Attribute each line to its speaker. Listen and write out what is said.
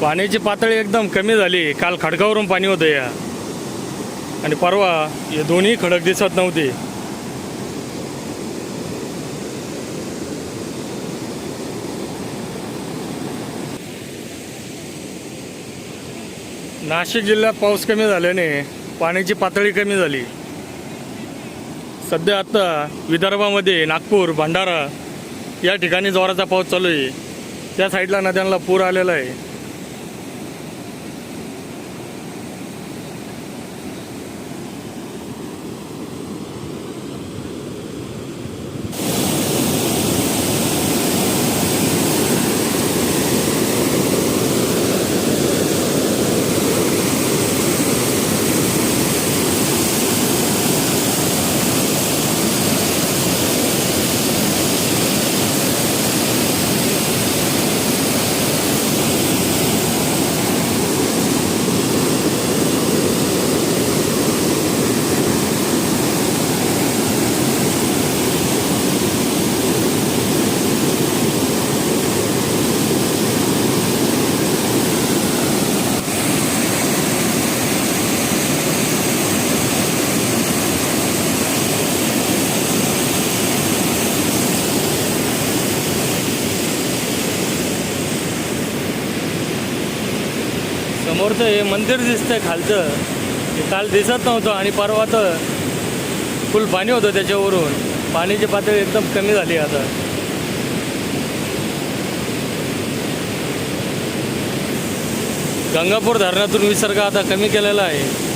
Speaker 1: पाण्याची पातळी एकदम कमी झाली. काल खडकावरून पाणी होतं या. आणि परवा हे दोन्ही खडक दिसत नव्हते. नाशिक जिल्ह्यात पाऊस कमी झाल्याने पाण्याची पातळी कमी झाली. सध्या आता विदर्भामध्ये नागपूर भंडारा या ठिकाणी जोराचा पाऊस चालू आहे. त्या साईडला नद्यांना पूर आलेला आहे. समोरचं हे मंदिर दिसतंय खालचं. हे काल दिसत नव्हतं आणि परवा तर फुल पाणी होतं त्याच्यावरून. पाण्याची पातळी एकदम कमी झाली आता. गंगापूर धरणातून विसर्ग आता कमी केलेला आहे.